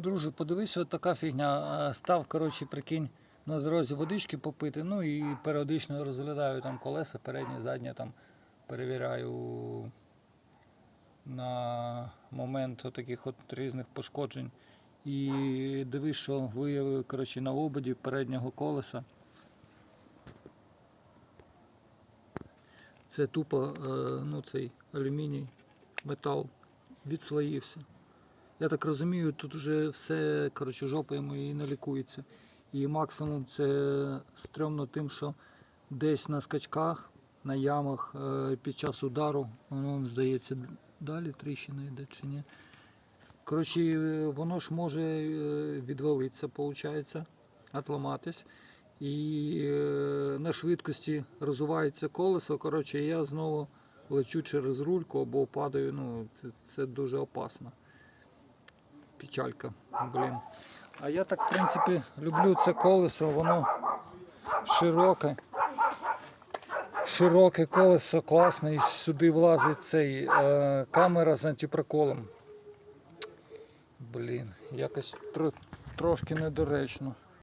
Друже, подивись, от така фігня. Став, коротше, прикинь, на дорозі водички попити, ну і періодично розглядаю там колеса, переднє, заднє там перевіряю на момент таких от різних пошкоджень. І дивись, що виявив коротше, на ободі переднього колеса. Це тупо е, ну, цей алюміній, метал відслоївся. Я так розумію, тут вже все коротше, йому і не лікується. І максимум це стрьомно тим, що десь на скачках, на ямах е, під час удару, воно здається, далі тріщина йде чи ні. Коротше, е, воно ж може е, відвалитися, виходить, отламатись. І на швидкості розвивається колесо. Коротше, я знову лечу через рульку або падаю. Ну, це, це дуже опасно. Печалька, блін. А я так, в принципі, люблю це колесо, воно широке. Широке колесо, класне, і сюди влазить цей е, камера з антипроколом. Блін, якось тр трошки недоречно.